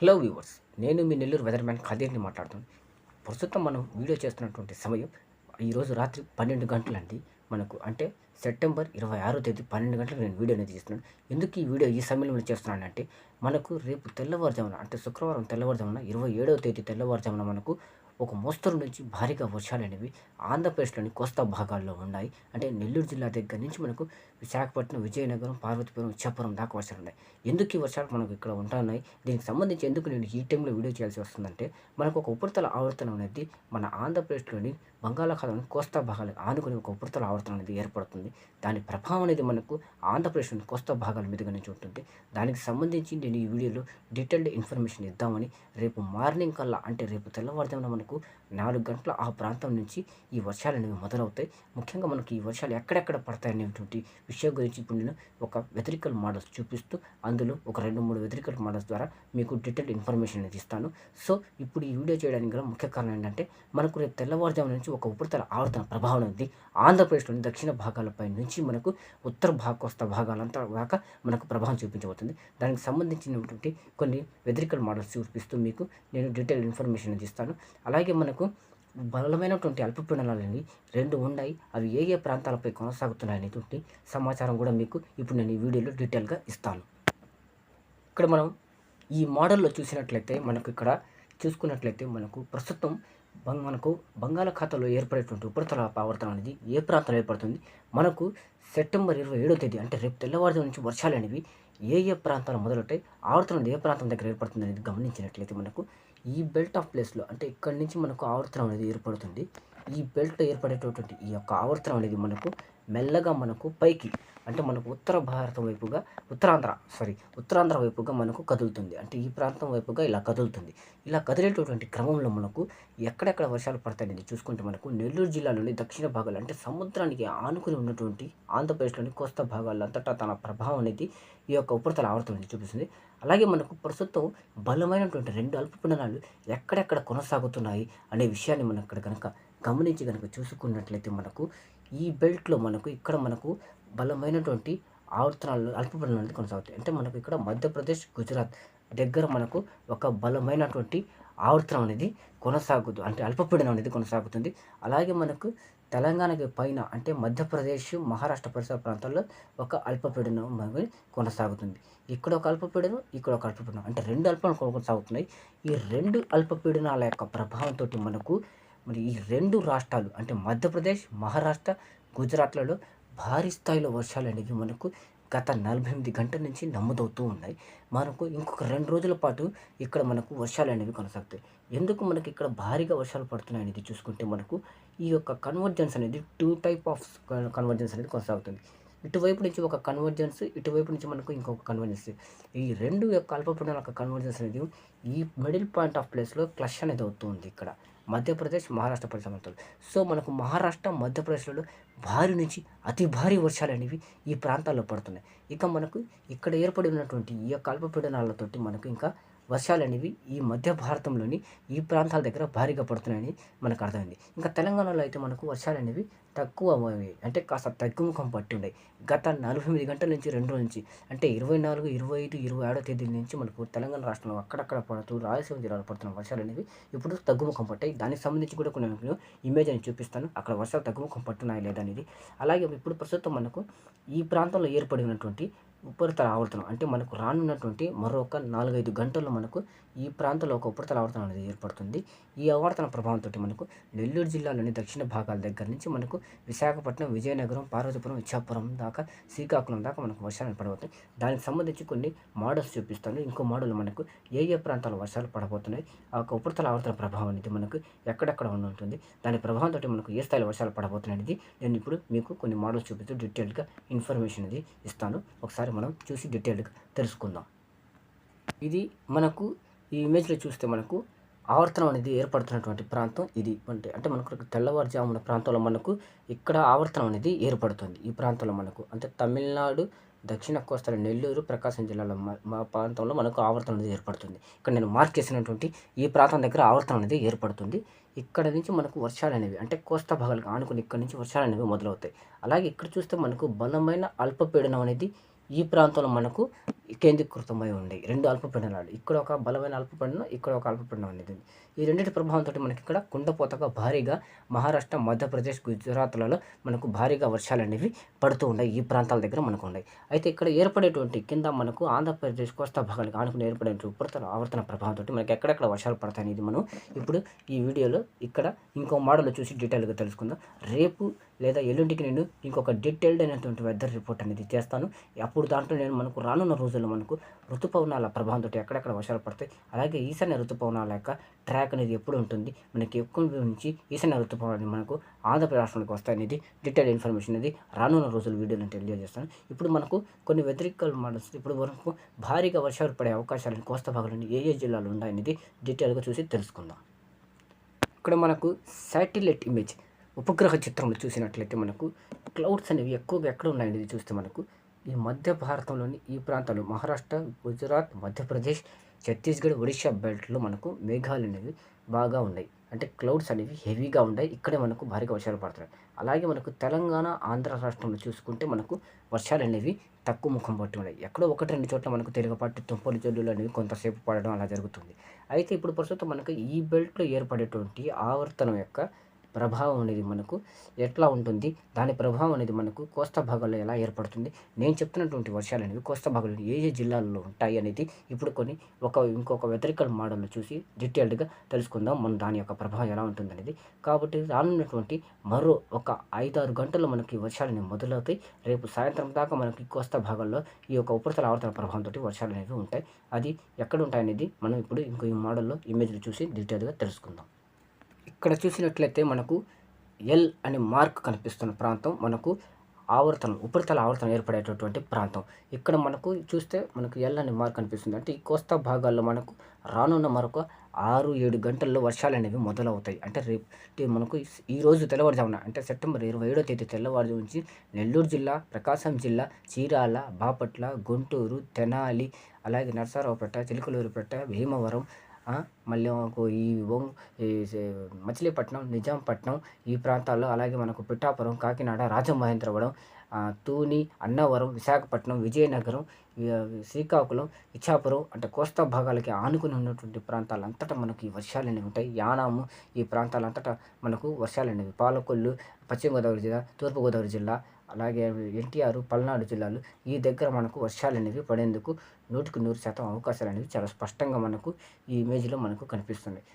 Hello viewers నేను మీ Nellore weather man ఖదీర్ని మాట్లాడుతున్నాను. ప్రస్తుతం మనం వీడియో చేస్తున్నటువంటి సమయం ఈరోజు రాత్రి పన్నెండు గంటలండి. మనకు అంటే సెప్టెంబర్ ఇరవై ఆరో తేదీ పన్నెండు గంటలకు నేను వీడియో అనేది చేస్తున్నాను ఎందుకు ఈ వీడియో ఈ సమయంలో చేస్తున్నానంటే మనకు రేపు తెల్లవారుజామున అంటే శుక్రవారం తెల్లవారుజామున ఇరవై ఏడవ తేదీ తెల్లవారుజామున మనకు ఒక మోస్తరు నుంచి భారీగా వర్షాలు అనేవి ఆంధ్రప్రదేశ్లోని కోస్తా భాగాల్లో ఉన్నాయి. అంటే నెల్లూరు జిల్లా దగ్గర నుంచి మనకు విశాఖపట్నం విజయనగరం పార్వతీపురం ఇచ్చాపురం దాకా వర్షాలు ఉన్నాయి. ఎందుకు ఈ వర్షాలు మనకు ఇక్కడ ఉంటున్నాయి? దీనికి సంబంధించి ఎందుకు నేను ఈ టైంలో వీడియో చేయాల్సి వస్తుందంటే మనకు ఒక ఉపరితల ఆవర్తనం అనేది మన ఆంధ్రప్రదేశ్లోని బంగాళాఖాతం కోస్తా భాగాలకు ఆనుకుని ఒక ఉపరితల ఆవర్తనం అనేది ఏర్పడుతుంది. దాని ప్రభావం అనేది మనకు ఆంధ్రప్రదేశ్లోని కోస్తా భాగాల మీదుగా నుంచి ఉంటుంది. దానికి సంబంధించి నేను ఈ వీడియోలో డీటెయిల్డ్ ఇన్ఫర్మేషన్ ఇద్దామని రేపు మార్నింగ్ కల్లా అంటే రేపు తెల్లవారుజామున మనకు నాలుగు గంటల ఆ ప్రాంతం నుంచి ఈ వర్షాలు అనేవి మొదలవుతాయి. ముఖ్యంగా మనకి ఈ వర్షాలు ఎక్కడెక్కడ పడతాయి అనేటువంటి విషయం గురించి ఇప్పుడు నేను ఒక వెదరికల్ మోడల్స్ చూపిస్తూ అందులో ఒక రెండు మూడు వెదరికల్ మోడల్స్ ద్వారా మీకు డీటెయిల్డ్ ఇన్ఫర్మేషన్ అనేది ఇస్తాను. సో ఇప్పుడు ఈ వీడియో చేయడానికి గల ముఖ్య కారణం ఏంటంటే మనకు రేపు తెల్లవారుజాము నుంచి ఒక ఉపరితల ఆవర్తన ప్రభావం ఉంది ఆంధ్రప్రదేశ్లోని దక్షిణ భాగాలపై నుంచి మనకు ఉత్తర భాగ భాగాలంతా దాకా మనకు ప్రభావం చూపించబోతుంది. దానికి సంబంధించినటువంటి కొన్ని వెదరికల్ మోడల్స్ చూపిస్తూ మీకు నేను డీటెయిల్ ఇన్ఫర్మేషన్ అనేది ఇస్తాను. అలాగే మనకు బలమైనటువంటి అల్పపీడనాలండి రెండు ఉన్నాయి. అవి ఏ ఏ ప్రాంతాలపై కొనసాగుతున్నాయనేటువంటి సమాచారం కూడా మీకు ఇప్పుడు నేను ఈ వీడియోలో డీటెయిల్గా ఇస్తాను. ఇక్కడ మనం ఈ మోడల్లో చూసినట్లయితే మనకు ఇక్కడ చూసుకున్నట్లయితే మనకు ప్రస్తుతం బంగ్ మనకు బంగాళాఖాతంలో ఏర్పడేటువంటి ఉపరితల ఆవర్తనం అనేది ఏ ప్రాంతంలో ఏర్పడుతుంది? మనకు సెప్టెంబర్ ఇరవై ఏడో తేదీ అంటే రేపు తెల్లవారుజాము నుంచి వర్షాలు అనేవి ఏ ఏ ప్రాంతాలు మొదలవుతాయి? ఆవర్తనం ఏ ప్రాంతం దగ్గర ఏర్పడుతుంది అనేది గమనించినట్లయితే మనకు ఈ బెల్ట్ ఆఫ్ ప్లేస్లో అంటే ఇక్కడి నుంచి మనకు ఆవర్తనం అనేది ఏర్పడుతుంది. ఈ బెల్ట్ ఏర్పడేటటువంటి ఈ యొక్క ఆవర్తనం అనేది మనకు మెల్లగా మనకు పైకి అంటే మనకు ఉత్తర భారతం వైపుగా ఉత్తరాంధ్ర సారీ ఉత్తరాంధ్ర వైపుగా మనకు కదులుతుంది. అంటే ఈ ప్రాంతం వైపుగా ఇలా కదులుతుంది. ఇలా కదిలేటటువంటి క్రమంలో మనకు ఎక్కడెక్కడ వర్షాలు పడతాయనేది చూసుకుంటే మనకు నెల్లూరు జిల్లాలోని దక్షిణ భాగాలు అంటే సముద్రానికి ఆనుకుని ఉన్నటువంటి ఆంధ్రప్రదేశ్లోని కోస్తా భాగాలంతటా అంతటా తన ప్రభావం అనేది ఈ యొక్క ఉపరితల ఆవర్తనం అనేది చూపిస్తుంది. అలాగే మనకు ప్రస్తుతం బలమైనటువంటి రెండు అల్పపీడనాలు ఎక్కడెక్కడ కొనసాగుతున్నాయి అనే విషయాన్ని మనం ఇక్కడ కనుక గమనించి కనుక చూసుకున్నట్లయితే మనకు ఈ బెల్ట్లో మనకు ఇక్కడ మనకు బలమైనటువంటి ఆవర్తనాలు అల్పపీడనం అనేది కొనసాగుతాయి. అంటే మనకు ఇక్కడ మధ్యప్రదేశ్ గుజరాత్ దగ్గర మనకు ఒక బలమైనటువంటి ఆవర్తనం అనేది కొనసాగుతుంది అంటే అల్పపీడనం అనేది కొనసాగుతుంది. అలాగే మనకు తెలంగాణకి పైన అంటే మధ్యప్రదేశ్ మహారాష్ట్ర పరిసర ప్రాంతాల్లో ఒక అల్పపీడనం అనేది కొనసాగుతుంది. ఇక్కడ ఒక అల్పపీడనం ఇక్కడ ఒక అల్పపీడనం. అంటే రెండు అల్పపీడనం కొనసాగుతున్నాయి. ఈ రెండు అల్పపీడనాల యొక్క ప్రభావంతో మనకు మరి ఈ రెండు రాష్ట్రాలు అంటే మధ్యప్రదేశ్ మహారాష్ట్ర గుజరాత్లలో భారీ స్థాయిలో వర్షాలు అనేవి మనకు గత నలభై ఎనిమిది గంటల నుంచి నమోదవుతూ ఉన్నాయి. మనకు ఇంకొక రెండు రోజుల పాటు ఇక్కడ మనకు వర్షాలు అనేవి కొనసాగుతాయి. ఎందుకు మనకి ఇక్కడ భారీగా వర్షాలు పడుతున్నాయి అనేది చూసుకుంటే మనకు ఈ యొక్క కన్వర్జెన్స్ అనేది టూ టైప్ ఆఫ్ కన్వర్జెన్స్ అనేది కొనసాగుతుంది. ఇటువైపు నుంచి ఒక కన్వర్జెన్స్ ఇటువైపు నుంచి మనకు ఇంకొక కన్వర్జెన్స్ ఈ రెండు యొక్క అల్పపీడన యొక్క కన్వర్జెన్స్ అనేది ఈ మిడిల్ పాయింట్ ఆఫ్ ప్లేస్లో క్లష్ అనేది అవుతుంది ఇక్కడ. మధ్యప్రదేశ్ మహారాష్ట్ర పరిసరాలు సో మనకు మహారాష్ట్ర మధ్యప్రదేశ్లో భారీ నుంచి అతి భారీ వర్షాలు అనేవి ఈ ప్రాంతాల్లో పడుతున్నాయి. ఇక మనకు ఇక్కడ ఏర్పడి ఉన్నటువంటి ఈ యొక్క అల్పపీడనాలతోటి మనకు ఇంకా వర్షాలు అనేవి ఈ మధ్య భారతంలోని ఈ ప్రాంతాల దగ్గర భారీగా పడుతున్నాయని మనకు అర్థమైంది. ఇంకా తెలంగాణలో అయితే మనకు వర్షాలు అనేవి తక్కువ అంటే కాస్త తగ్గుముఖం పట్టి ఉన్నాయి. గత నలభై ఎనిమిది గంటల నుంచి రెండు నుంచి అంటే ఇరవై నాలుగు ఇరవై ఐదు ఇరవై ఆరో తేదీల నుంచి మనకు తెలంగాణ రాష్ట్రంలో అక్కడక్కడ పడుతూ రాయలసీమ జిల్లాలో పడుతున్న వర్షాలు అనేవి ఇప్పుడు తగ్గుముఖం పట్టాయి. దానికి సంబంధించి కూడా కొన్ని నేను ఇమేజ్ అని చూపిస్తాను. అక్కడ వర్షాలు తగ్గుముఖం పట్టున్నాయి లేదా అనేది. అలాగే ఇప్పుడు ప్రస్తుతం మనకు ఈ ప్రాంతంలో ఏర్పడినటువంటి ఉపరితల ఆవర్తనం అంటే మనకు రానున్నటువంటి మరొక నాలుగైదు గంటల్లో మనకు ఈ ప్రాంతంలో ఒక ఉపరితల ఆవర్తనం అనేది ఏర్పడుతుంది. ఈ ఆవర్తన ప్రభావంతో మనకు నెల్లూరు జిల్లాలోని దక్షిణ భాగాల దగ్గర నుంచి మనకు విశాఖపట్నం విజయనగరం పార్వతీపురం ఇచ్చాపురం దాకా శ్రీకాకుళం దాకా మనకు వర్షాలు పడబోతున్నాయి దానికి సంబంధించి కొన్ని మోడల్స్ చూపిస్తాను. ఇంకో మోడల్ మనకు ఏ ఏ ప్రాంతాల్లో వర్షాలు పడబోతున్నాయి ఆ యొక్క ఉపరితల ఆవర్తన ప్రభావం అనేది మనకు ఎక్కడెక్కడ ఉంటుంది దాని ప్రభావంతో మనకు ఏ స్థాయిలో వర్షాలు పడబోతున్నాయి అనేది నేను ఇప్పుడు మీకు కొన్ని మోడల్స్ చూపిస్తూ డీటెయిల్డ్గా ఇన్ఫర్మేషన్ అనేది ఇస్తాను. ఒకసారి మనం చూసి డీటెయిల్డ్గా తెలుసుకుందాం. ఇది మనకు ఈ ఇమేజ్లో చూస్తే మనకు ఆవర్తనం అనేది ఏర్పడుతున్నటువంటి ప్రాంతం ఇది. అంటే అంటే మనకు తెల్లవారుజామున ప్రాంతంలో మనకు ఇక్కడ ఆవర్తనం అనేది ఏర్పడుతుంది. ఈ ప్రాంతంలో మనకు అంటే తమిళనాడు దక్షిణ కోస్తాల నెల్లూరు ప్రకాశం జిల్లాలో మా ప్రాంతంలో మనకు ఆవర్తనం అనేది ఏర్పడుతుంది. ఇక్కడ నేను మార్క్ చేసినటువంటి ఈ ప్రాంతం దగ్గర ఆవర్తనం అనేది ఏర్పడుతుంది. ఇక్కడ నుంచి మనకు వర్షాలు అనేవి అంటే కోస్తా భాగాలకు ఆనుకుని ఇక్కడ నుంచి వర్షాలు అనేవి మొదలవుతాయి. అలాగే ఇక్కడ చూస్తే మనకు బలమైన అల్పపీడనం అనేది ఈ ప్రాంతంలో మనకు కేంద్రీకృతమై ఉండే రెండు అల్పపీడనాలు. ఇక్కడ ఒక బలమైన అల్పపీడనం ఇక్కడ ఒక అల్పపీడనం అనేది ఈ రెండింటి ప్రభావంతో మనకి ఇక్కడ కుండపోతగా భారీగా మహారాష్ట్ర మధ్యప్రదేశ్ గుజరాత్లలో మనకు భారీగా వర్షాలు అనేవి పడుతూ ఉన్నాయి. ఈ ప్రాంతాల దగ్గర మనకు ఉన్నాయి. అయితే ఇక్కడ ఏర్పడేటువంటి కింద మనకు ఆంధ్రప్రదేశ్ కోస్తా భాగాలకు ఆనుకుని ఏర్పడే ఉపరితల ఆవర్తన ప్రభావంతో మనకి ఎక్కడెక్కడ వర్షాలు పడతాయి అనేది మనం ఇప్పుడు ఈ వీడియోలో ఇక్కడ ఇంకో మోడల్ చూసి డీటెయిల్గా తెలుసుకుందాం. రేపు లేదా ఎల్లుండికి నేను ఇంకొక డీటెయిల్డ్ అయినటువంటి వెదర్ రిపోర్ట్ అనేది చేస్తాను. అప్పుడు దాంట్లో నేను మనకు రానున్న రోజుల్లో మనకు ఋతుపవనాల ప్రభావంతో ఎక్కడెక్కడ వర్షాలు పడతాయి అలాగే ఈశాన్య ఋతుపవనాల యొక్క ట్రాక్ అనేది ఎప్పుడు ఉంటుంది మనకి ఎక్కువ నుంచి ఈశాన్య ఋతుపవనాలు మనకు ఆంధ్రప్రదేశ్ రాష్ట్రానికి వస్తాయనేది డీటెయిల్ ఇన్ఫర్మేషన్ అనేది రానున్న రోజుల వీడియోలో తెలియజేస్తాను. ఇప్పుడు మనకు కొన్ని వ్యతిరేకాలు మనసు ఇప్పుడు వరకు భారీగా వర్షాలు పడే అవకాశాలను కోస్తా భాగాలని ఏ ఏ జిల్లాలు ఉన్నాయనేది డీటెయిల్గా చూసి తెలుసుకుందాం. ఇక్కడ మనకు శాటిలైట్ ఇమేజ్ ఉపగ్రహ చిత్రంలో చూసినట్లయితే మనకు క్లౌడ్స్ అనేవి ఎక్కువగా ఎక్కడ ఉన్నాయనేది చూస్తే మనకు? ఈ మధ్య భారతంలోని ఈ ప్రాంతాలు మహారాష్ట్ర గుజరాత్ మధ్యప్రదేశ్ ఛత్తీస్గఢ్ ఒడిషా బెల్ట్లో మనకు మేఘాలు అనేవి బాగా ఉన్నాయి. అంటే క్లౌడ్స్ అనేవి హెవీగా ఉన్నాయి. ఇక్కడే మనకు భారీగా వర్షాలు పడుతున్నాయి అలాగే మనకు తెలంగాణ ఆంధ్ర రాష్ట్రంలో చూసుకుంటే మనకు వర్షాలు అనేవి తక్కువ ముఖం పట్టి ఉన్నాయి. ఎక్కడో ఒకటి రెండు చోట్ల మనకు తెలుగుపాటు తుంపలు జల్లులు అనేవి కొంతసేపు పడడం అలా జరుగుతుంది. అయితే ఇప్పుడు ప్రస్తుతం మనకు ఈ బెల్ట్లో ఏర్పడేటువంటి ఆవర్తనం యొక్క ప్రభావం అనేది మనకు ఎట్లా ఉంటుంది? దాని ప్రభావం అనేది మనకు కోస్తా భాగాల్లో ఎలా ఏర్పడుతుంది? నేను చెప్తున్నటువంటి వర్షాలు అనేవి కోస్తా భాగాల్లో ఏ ఏ జిల్లాల్లో ఉంటాయి అనేది ఇప్పుడు కొన్ని ఒక ఇంకొక వెదరికల్ మోడల్లో చూసి డీటెయిల్డ్గా తెలుసుకుందాం. మనం దాని యొక్క ప్రభావం ఎలా ఉంటుంది అనేది కాబట్టి రానున్నటువంటి మరో ఒక ఐదారు గంటల్లో మనకి వర్షాలు అనేవి మొదలవుతాయి. రేపు సాయంత్రం దాకా మనకి కోస్తా భాగాల్లో ఈ యొక్క ఉపరితల ఆవర్తన ప్రభావంతో వర్షాలు అనేవి ఉంటాయి. అది ఎక్కడ ఉంటాయి అనేది మనం ఇప్పుడు ఇంకో ఈ మోడల్లో ఇమేజ్లు చూసి డీటెయిల్గా తెలుసుకుందాం. ఇక్కడ చూసినట్లయితే మనకు ఎల్ అనే మార్క్ కనిపిస్తున్న ప్రాంతం మనకు ఆవర్తనం ఉపరితల ఆవర్తనం ఏర్పడేటటువంటి ప్రాంతం. ఇక్కడ మనకు చూస్తే మనకు ఎల్ అనే మార్క్ కనిపిస్తుంది. అంటే ఈ కోస్తా భాగాల్లో మనకు రానున్న మరొక ఆరు ఏడు గంటల్లో వర్షాలు అనేవి మొదలవుతాయి. అంటే రేపు మనకు ఈ రోజు తెల్లవారుజామున అంటే సెప్టెంబర్ ఇరవై ఏడో తేదీ తెల్లవారు నుంచి నెల్లూరు జిల్లా ప్రకాశం జిల్లా చీరాల బాపట్ల గుంటూరు తెనాలి అలాగే నరసరావుపేట చిలుకలూరుపేట భీమవరం మళ్ళీ మాకు ఈ ఈ మచిలీపట్నం నిజాంపట్నం ఈ ప్రాంతాల్లో అలాగే మనకు పిఠాపురం కాకినాడ రాజమహేంద్రవరం తూని అన్నవరం విశాఖపట్నం విజయనగరం శ్రీకాకుళం ఇచ్చాపురం అంటే కోస్తా భాగాలకి ఆనుకుని ఉన్నటువంటి ప్రాంతాలంతటా మనకు ఈ వర్షాలు అనేవి ఉంటాయి. యానాము ఈ ప్రాంతాలంతటా మనకు వర్షాలు అనేవి పాలకొల్లు పశ్చిమ గోదావరి జిల్లా తూర్పుగోదావరి జిల్లా అలాగే ఎన్టీఆర్ పల్నాడు జిల్లాలు ఈ దగ్గర మనకు వర్షాలు అనేవి పడేందుకు నూటికి నూరు శాతం అవకాశాలు అనేవి చాలా స్పష్టంగా మనకు ఈ ఇమేజ్లో మనకు కనిపిస్తున్నాయి.